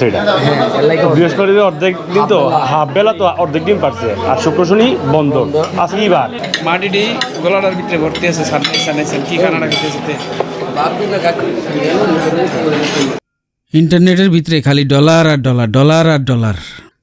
সেটা। বৃহস্পতিবার অর্ধেক দিন তো হাফ বেলা তো অর্ধেক দিন পারছে আর শুক্র শনি বন্ধ। আজকে বার? মাটিটি গলাটার ভিতরে ভর্তি আছে কি খানাটা খেতে ইন্টারনেটের ভিতরে খালি ডলার আর ডলার ডলার আর ডলার।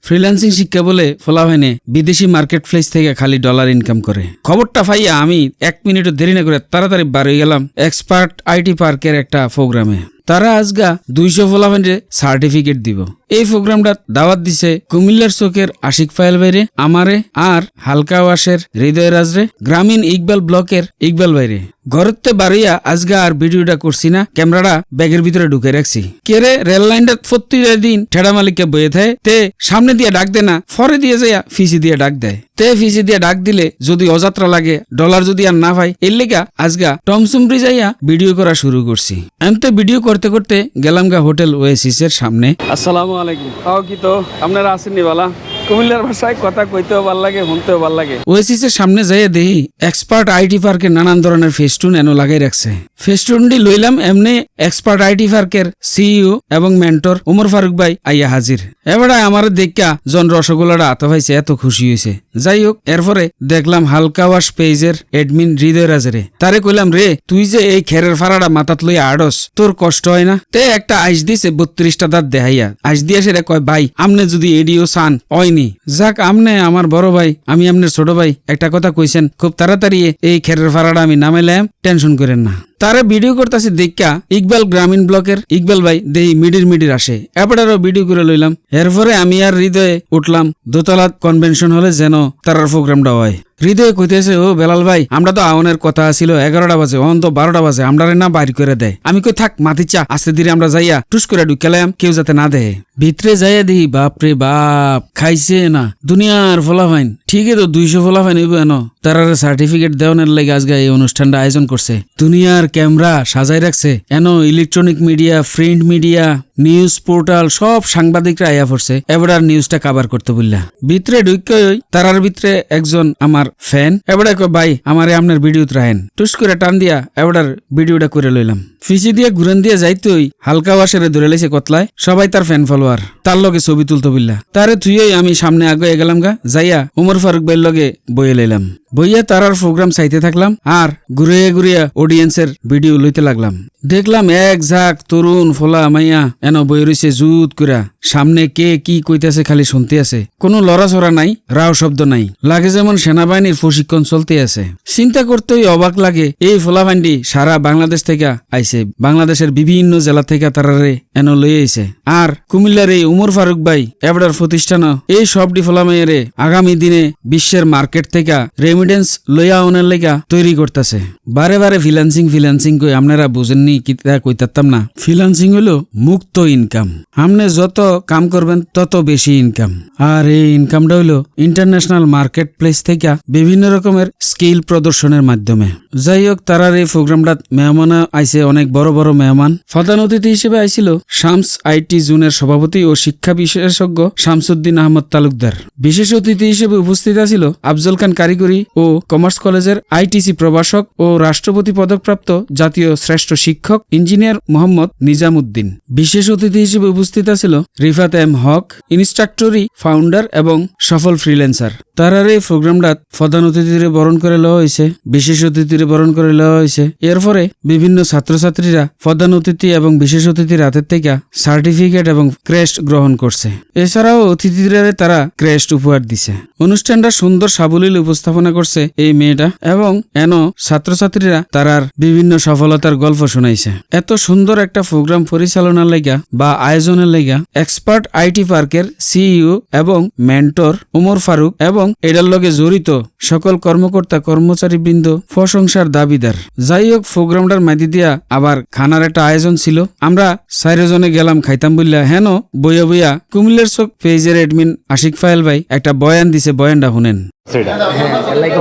ফ্রিল্যান্সিং শিক্ষা বলে ফলাফাইনে বিদেশি মার্কেট প্লেস থেকে খালি ডলার ইনকাম করে। খবরটা পাইয়া আমি এক মিনিটও দেরি না করে তাড়াতাড়ি বার হয়ে গেলাম এক্সপার্ট আইটি পার্কের একটা প্রোগ্রামে। তারা আজগা দুইশো ফলাফাইনে সার্টিফিকেট দিব। এই প্রোগ্রামটা দাওয়াত দিছে কুমিল্লার চোখের আশিক ফাইল বাইরে আমারে আর হালকা ওয়াসের হৃদয় রাজরে, গ্রামীণ ইকবাল ব্লকের ইকবাল বাইরে ঘরতে বাড়িয়া আজগা আর ভিডিওটা করছি না, ক্যামেরাটা ব্যাগের ভিতরে ঢুকে রাখছি। কেরে রেল লাইনটা প্রত্যেকটা দিন ঠেড়া মালিককে বয়ে থাকে তে সামনে দিয়ে ডাক দে না, ফরে দিয়ে যাইয়া ফিসি দিয়ে ডাক দেয়। তে ফিসি দিয়ে ডাক দিলে যদি অযাত্রা লাগে, ডলার যদি আর না পাই, এর লেগা আজগা টমসুমরি যাইয়া ভিডিও করা শুরু করছি। এমতে ভিডিও করতে করতে গেলাম গা হোটেল ওয়েসিসের সামনে। আসসালামু আলাইকুম। তাও কি তো? আপনারা আসেননি বালা? কুমিল্লার ভাষায় কথা কইতেও ভালো লাগে, শুনতেও ভালো লাগে। ওয়েসিসের সামনে যাইয়া দেখি এক্সপার্ট আইটি পার্কের নানান ধরনের ফেস্টুন এনো লাগাই রাখছে। ফেস্টুনটি লইলাম এমনি এক্সপার্ট আইটি পার্কের সিইও এবং মেন্টর উমর ফারুক ভাই আইয়া হাজির। এবারে আমার দেখা জন রসগোল্লাটা আত ভাইছে, এত খুশি হয়েছে যাই হোক, এরপরে দেখলাম হালকা ওয়াশ পেজের এডমিন হৃদয় রাজেরে। তারে কইলাম, রে, তুই যে এই খেরের ফাড়াটা মাথাত লইয়া আড়স, তোর কষ্ট হয় না? তে একটা আইস দিছে, বত্রিশটা দাঁত দেহাইয়া আইস দিয়ে সেটা কয়, ভাই, আমনে যদি এডিও সান হয়নি যাক আমনে আমার বড় ভাই, আমি আমনের ছোট ভাই। একটা কথা কইছেন, খুব তাড়াতাড়ি এই খেরের ভাড়াটা আমি নামাইলাম, টেনশন করেন না। তারা ভিডিও করতেছে দেখা ইকবাল গ্রামীণ ব্লকের, ইকবাল ভাই, দেহি মিডির মিডির আসে। এবারও ভিডিও করে লইলাম। এরপরে আমি আর হৃদয়ে উঠলাম, দোতলা কনভেনশন হলে যেন তারার প্রোগ্রামটা হয়। হৃদয়ে কইতেছে, ও বেলাল ভাই, আমরা তো আওনের কথা ছিল এগারোটা বাজে অন তো বারোটা বাজে আমরা না বাইর করে দেয়। আমি কই, থাক মাতিচা আস্তে ধীরে আমরা যাইয়া টুস করে ঢুকালাম কেউ যাতে না দেয়। ভিতরে যাইয়া দিই বাপরে বাপ, খাইছে না, দুনিয়ার ফলাফাইন, ঠিকই তো দুইশো ফলাফাইন হইব এন। তারার সার্টিফিকেট দেওয়ানোর লাগে আজকে এই অনুষ্ঠানটা আয়োজন করছে। দুনিয়ার ক্যামেরা সাজাই রাখছে, N electronic media print media news portal সব সাংবাদিকরা আয়া পড়ছে, এবার আর নিউজটা কাভার করতে বললা ভিতরে ঢুকে তারার ভিতরে একজন আমার ফ্যান, এবারে ভাই, আমার আপনার ভিডিও রাহেন টুস করে টান দিয়া এবার ভিডিওটা করে লইলাম। ফিসি দিয়ে ঘুরেন দিয়ে যাইতই হালকা ওয়াশারে ধরে লাইছে কতলায়, সবাই তার ফ্যান ফলোয়ার। তার লগে ছবি তুলতে বললা। তারে থুইই আমি সামনে আগে গেলাম গা, যাইয়া উমর ফারুক ভাইয়ের লগে বইয়ে লইলাম। বইয়া তারার প্রোগ্রাম চাইতে থাকলাম আর ঘুরিয়ে ঘুরিয়া অডিয়েন্সের ভিডিও লইতে লাগলাম। দেখলাম এক ঝাঁক তরুণ ফোলা মাইয়া এন বই রইছে জুত কইরা। সামনে কে কি কইতাছে খালি শুনতে আছে। কোনো লড়াচড়া নাই, রাও শব্দ নাই। লাগে যেমন সেনাবাহিনীর প্রশিক্ষণ চলতে আছে। চিন্তা করতেই অবাক লাগে এই ফোলাবান্ডি সারা বাংলাদেশ থেকে আইছে। বাংলাদেশের বিভিন্ন জেলা থেকে তারারে এন লই আইছে। আর কুমিল্লার এই উমর ফারুক ভাই এবার প্রতিষ্ঠান এই সবটি ফলামাইয়ারে আগামী দিনে বিশ্বের মার্কেট থেকে রেমিডেন্স লইয়া আনার লেগা তৈরি করতেছে। বারে বারে ফিলান্সিং ফিলান্সিং কই, আপনারা বুঝেননি, কি তা কইতাম না। ফিলান্সিং হলো মুক্ত ইনকাম আপনি যত কাম করবেন, তত বেশি ইনকাম আর এই ইনকামটা হলো ইন্টারন্যাশনাল মার্কেট প্লেস থেকে বিভিন্ন রকমের স্কিল প্রদর্শনের মাধ্যমে। যাই হোক তারার এই প্রোগ্রামটা মেহমান আইছে অনেক বড় বড় মেহমান। প্রধান অতিথি হিসেবে আইছিল শামস আইটি জোনের সভাপতি ও শিক্ষা বিশেষজ্ঞ শামসুদ্দিন আহমদ তালুকদার। বিশেষ অতিথি হিসেবে উপস্থিত আছিল আফজল খান কারিগরি ও কমার্স কলেজের আইটিসি প্রভাষক ও রাষ্ট্রপতি পদকপ্রাপ্ত জাতীয় শ্রেষ্ঠ শিক্ষক ইঞ্জিনিয়ার মোহাম্মদ নিজামুদ্দিন। বিশেষ অতিথি হিসেবে উপস্থিত ছিল রিফাত এম হক, ইনস্ট্রাক্টরি, ফাউন্ডার এবং সফল ফ্রিল্যান্সার। তারার এই প্রোগ্রামটা প্রধান অতিথিরে বরণ করে লওয়া হয়েছে, বিশেষ অতিথিরে বরণ করে লওয়া হয়েছে। এর ফলে বিভিন্ন ছাত্রছাত্রীরা প্রধান অতিথি এবং বিশেষ অতিথির হাতের থেকে সার্টিফিকেট এবং ক্রেস্ট গ্রহণ করছে। এছাড়াও অতিথিরা তারা ক্রেস্ট উপহার দিছে। অনুষ্ঠানটা সুন্দর সাবলীল উপস্থাপনা করছে এই মেয়েটা এবং এন ছাত্রছাত্রীরা তারার বিভিন্ন সফলতার গল্প শোনাইছে। এত সুন্দর একটা প্রোগ্রাম পরিচালনার লেগা বা আয়োজনের লেগা এক্সপার্ট আইটি পার্কের সিইও এবং মেন্টর উমর ফারুক এবং এটার লগে জড়িত সকল কর্মকর্তা কর্মচারী বৃন্দ প্রশংসার দাবিদার। যাই হোক, প্রোগ্রামটার মাইদি দিয়া আবার খানার একটা আয়োজন ছিল। আমরা সাইরজনে গেলাম, খাইতাম বললা হেন বইয়া বইয়া কুমিল্লার চোখ পেজের এডমিন আশিক ফায়েল ভাই একটা বয়ান দিছে, বয়ানটা শুনেন।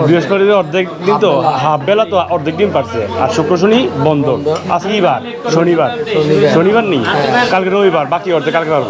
বৃহস্পতিবার অর্ধেক দিন তো, হাফ বেলা তো অর্ধেক দিন পারছে। আর শুক্র শনি বন্ধ। আজকে শনিবার। শনিবার নেই, কালকে রবিবার, বাকি অর্ধেক কালকে পারব।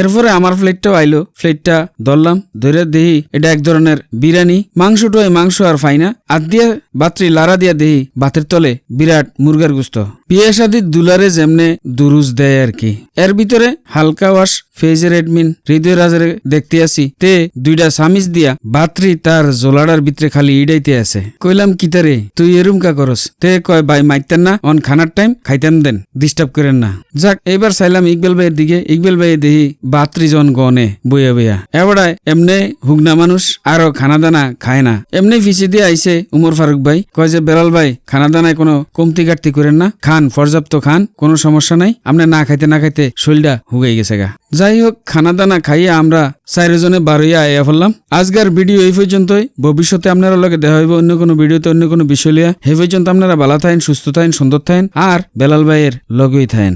এরপরে আমার প্লেটটাও আইলো। প্লেটটা ধরলাম, ধরে দেহি এটা এক ধরনের বিরিয়ানি। মাংসটা ওই মাংস আর ফাইনা আর দিয়া বাত্রি লারা দিয়া দেহি বাতের তলে বিরাট মুরগার গুস্ত। বিয়ে দুলারে যেমনে দুরুজ দেয় আর কি। এর ভিতরে হালকা ওয়াশ, ফেজের এডমিন হৃদয় রাজারে দেখতে আসি। তে দুইটা সামিজ দিয়া বাত্রি তার জোলাডার ভিতরে খালি ইডাইতে আছে। কইলাম কিতারে তুই এরুম কা করস? তে কয়, ভাই মাইতেন না, অন খানার টাইম খাইতেন দেন, ডিস্টার্ব করেন না। যাক এবার চাইলাম ইকবাল ভাইয়ের দিকে। ইকবাল ভাই দেহি বাত্রি জন গনে, বইয়া বইয়া। এবারে এমনে হুগনা মানুষ, আরও খানা দানা খায় না। এমনি ফিসি দিয়ে আইছে উমর ফারুক ভাই। কয় যে, বেলাল ভাই খানা দানায় কোনো কমতি কাটতি করেন না। খান, পর্যাপ্ত খান, কোনো সমস্যা নাই। আপনি না খাইতে না খাইতে শরীরটা হুগাই গেছে গা। যাই হোক খানা দানা খাইয়ে আমরা চারজনে বারইয়া আইয়া ফেললাম। আজকের ভিডিও এই পর্যন্তই। ভবিষ্যতে আপনারা লগে দেখা হইব অন্য কোনো ভিডিওতে, অন্য কোনো বিষয় লিয়া হে পর্যন্ত আপনারা ভালো থাকেন, সুস্থ থাকেন, সুন্দর থাকেন, আর বেলাল ভাইয়ের লগেই থাকেন।